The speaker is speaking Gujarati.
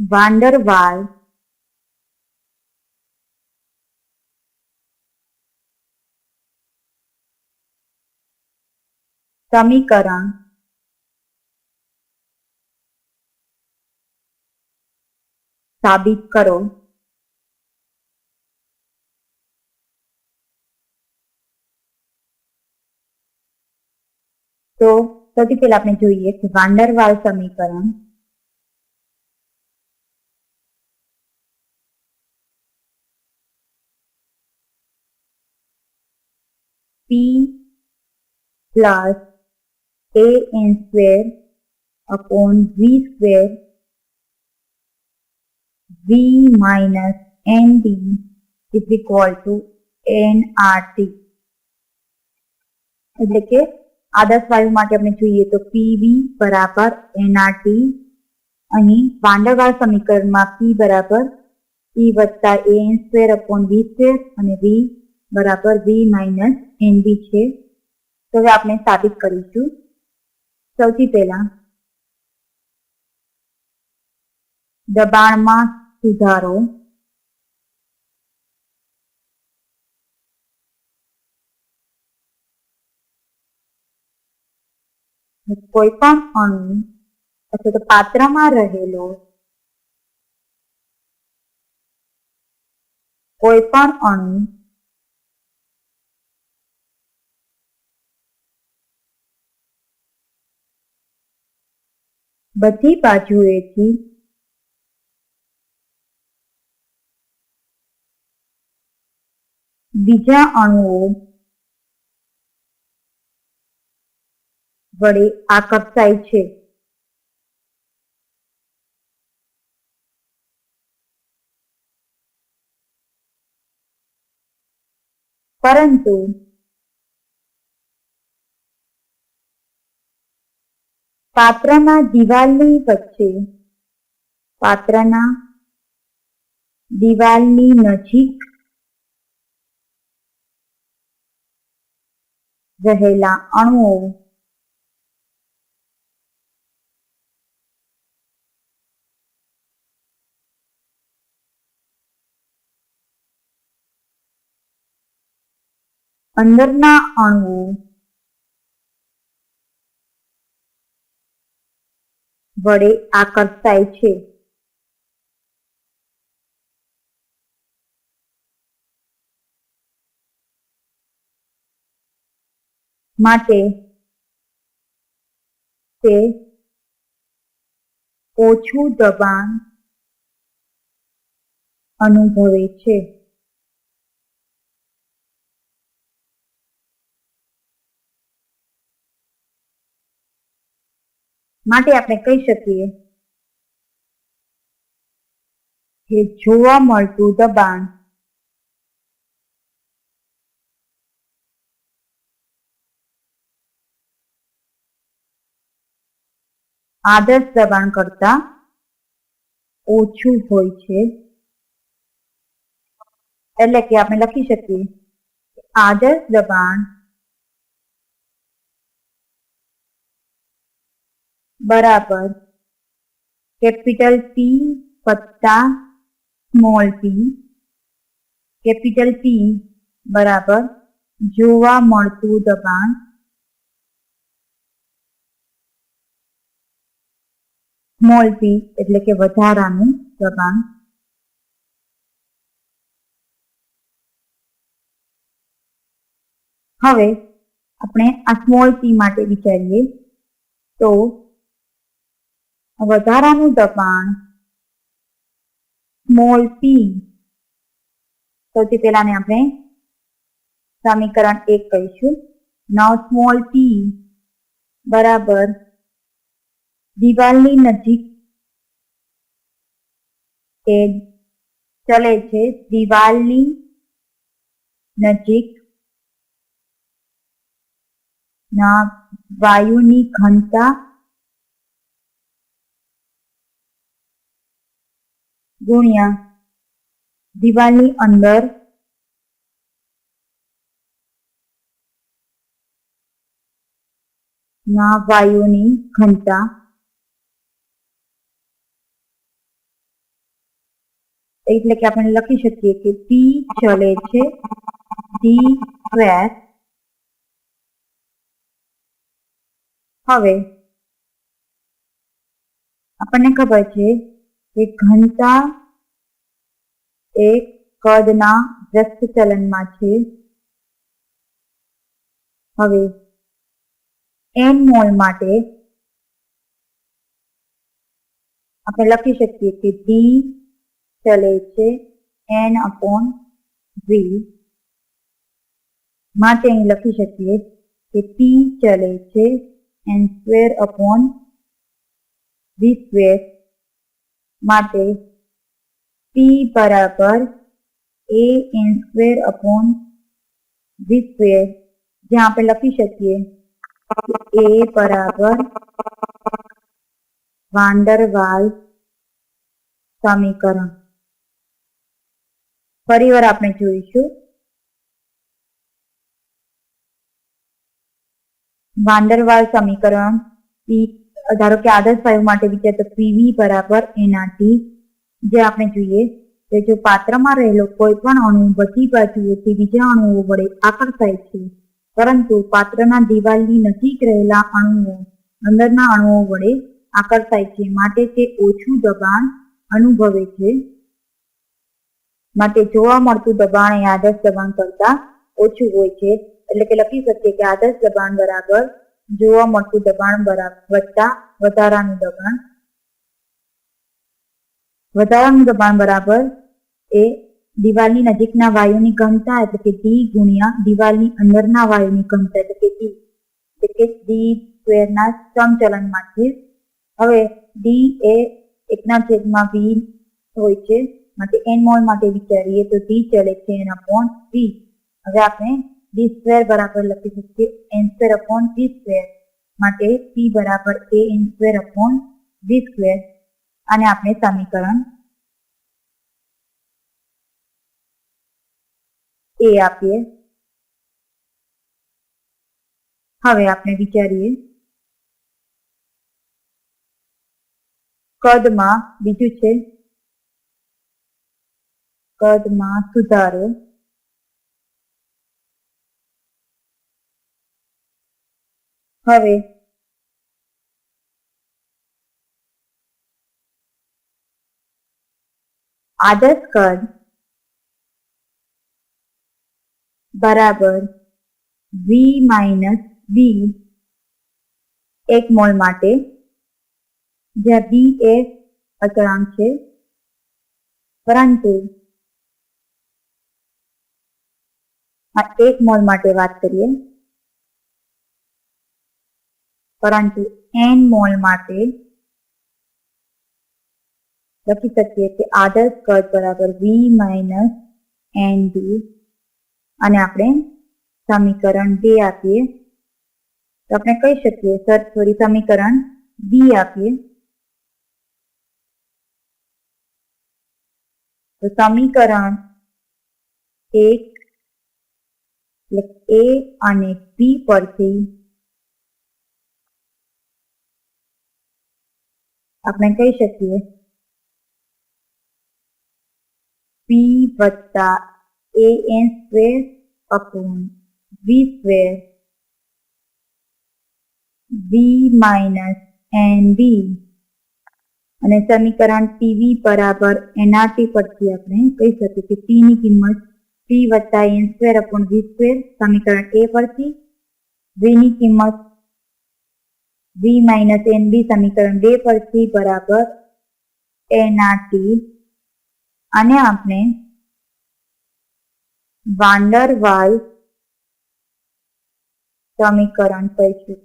વાંડરવાલ સમીકરણ સાબિત કરો તો સૌથી પહેલા આપણે જોઈએ કે વાંડરવાલ સમીકરણ p plus a n square upon v square v minus nd is equal to nrt એટલે કે આદર્શ વાયુ માટે આપણે જોઈએ તો પીવી બરાબર એનઆરટી અહીં વાંડરવાળ સમીકરણમાં પી બરાબર પી વત્તા A N square upon V square અને વી બરાબર વી માઇનસ એન બી છે. તો હવે આપણે સાબિત કરીશું. સૌથી પહેલા દબાણમાં સુધારો. કોઈ પણ અણુ અથવા તો પાત્રમાં રહેલો કોઈ પણ અણુ બધી બાજુએથી બીજા અણુઓ વડે આકર્ષાય છે. પરંતુ પાત્રના દિવાલની વચ્ચે પાત્રના દિવાલની નજીક રહેલા અણુઓ અંદરના અણુઓ વડે આકર્ષાય છે. માટે તે ઓછું દબાણ અનુભવે છે. માટે આપણે કહી શકીએ કે જોવા મળતું દબાણ આદર્શ દબાણ કરતા ઓછું હોય છે. એટલે કે આપણે લખી શકીએ આદર્શ દબાણ બરાબર. કેપિટલ પી વત્તા સ્મોલ પી કેપિટલ પી બરાબર. જોવા મળતું દબાણ સ્મોલ પી એટલે કે વધારાનું દબાણ. હવે આપણે આ સ્મોલ પી માટે વિચારીએ તો વધારાનું દબાણ સ્મોલ પી સૌથી પહેલાને આપણે સમીકરણ એક કહીશું. નવ સ્મોલ પી બરાબર દિવાલની નજીક એ ચલે છે. દિવાલની નજીક ના વાયુની ઘનતા ગુણ્યા દિવાલની અંદર ના વાયુની ઘનતા એટલે કે આપણે લખી શકીએ કે પી ચલે છે ડી સ્ક્વેર હવે આપણને ખબર છે કે ઘનતા, એક કદના વ્યસ્ત ચલનમાં છે. હવે એન મોલ માટે આપણે લખી શકીએ કે ડી ચલે છે એન અપોન વી માટે અહીં લખી શકીએ કે પી ચલે છે N square upon V square માટે પી બરાબર A N square upon V square જ્યાં આપણે લખી શકીએ એ બરાબર વાંડરવાલ સમીકરણ. ફરીવાર આપણે જોઈશું. વાંડરવાલ સમીકરણ પી ધારો કે આદર્શ વાયુ માટે વિચાર તો પીવી બરાબર એનાથી જે આપણે જોઈએ, કે જો પાત્રમાં રહેલો કોઈ પણ અણુ બધી બાજુએથી બીજા અણુઓ વડે આકર્ષાય છે, પરંતુ પાત્રના દિવાલની નજીક રહેલા અણુઓ અંદરના અણુઓ વડે આકર્ષાય છે, માટે તે ઓછું દબાણ અનુભવે છે, માટે જોવા મળતું દબાણ એ આદર્શ દબાણ કરતા ઓછું હોય છે, એટલે કે લખી શકીએ કે આદર્શ દબાણ બરાબર જોવા મળતું દબાણ બરાબર વધારાનું દબાણ. વધારાનું દબાણ બરાબર એ દિવાલની નજીકના વાયુની ઘનતા એટલે કે ડી ગુણ્યા દિવાલની અંદરના વાયુની ઘનતા એટલે કે ડી એટલે કે ડી સ્ક્વેરના સમચલનમાંથી. હવે ડી એ એકના છેદમાં વી હોય છે, માટે એન મોલ માટે વિચારીએ તો ડી ચલે છે એના અપોન વી હવે આપણે ડી સ્ક્વેર બરાબર લખી શકીએ N square upon V square માટે પી બરાબર A N square upon V square. અને આપણે સમીકરણ એ આપીએ. હવે આપણે વિચારીએ. કદમાં બીજું છે. કદમાં સુધારો. હવે. આદર્શ કદ બરાબર. વી માઇનસ વી એક મોલ માટે. જ્યાં બી એ અચળાંક છે. પરંતુ આ એક મોલ માટે વાત કરીએ. પરંતુ એન મોલ માટે લખી શકીએ કે આદર્શ કદ બરાબર વી માઇનસ એન બી અને આપણે સમીકરણ બે આપીએ. તો આપણે કહી શકીએ, સર સોરી સમીકરણ બી આપીએ. તો સમીકરણ એક, એટલે એ અને બી પરથી આપણે કહી શકીએ. પી વત્તા A N square upon V square V minus N B અને સમીકરણ પીવી બરાબર એનઆરટી પરથી આપણે કહી શકીએ કે પી ની કિંમત પી વત્તા N square upon V square સમીકરણ એ પરથી વી ની કિંમત વી માઇનસ એન બી સમીકરણ બે પરથી બરાબર એનઆરટી અને આપણે વાંડર વાલ સમીકરણ કહીશું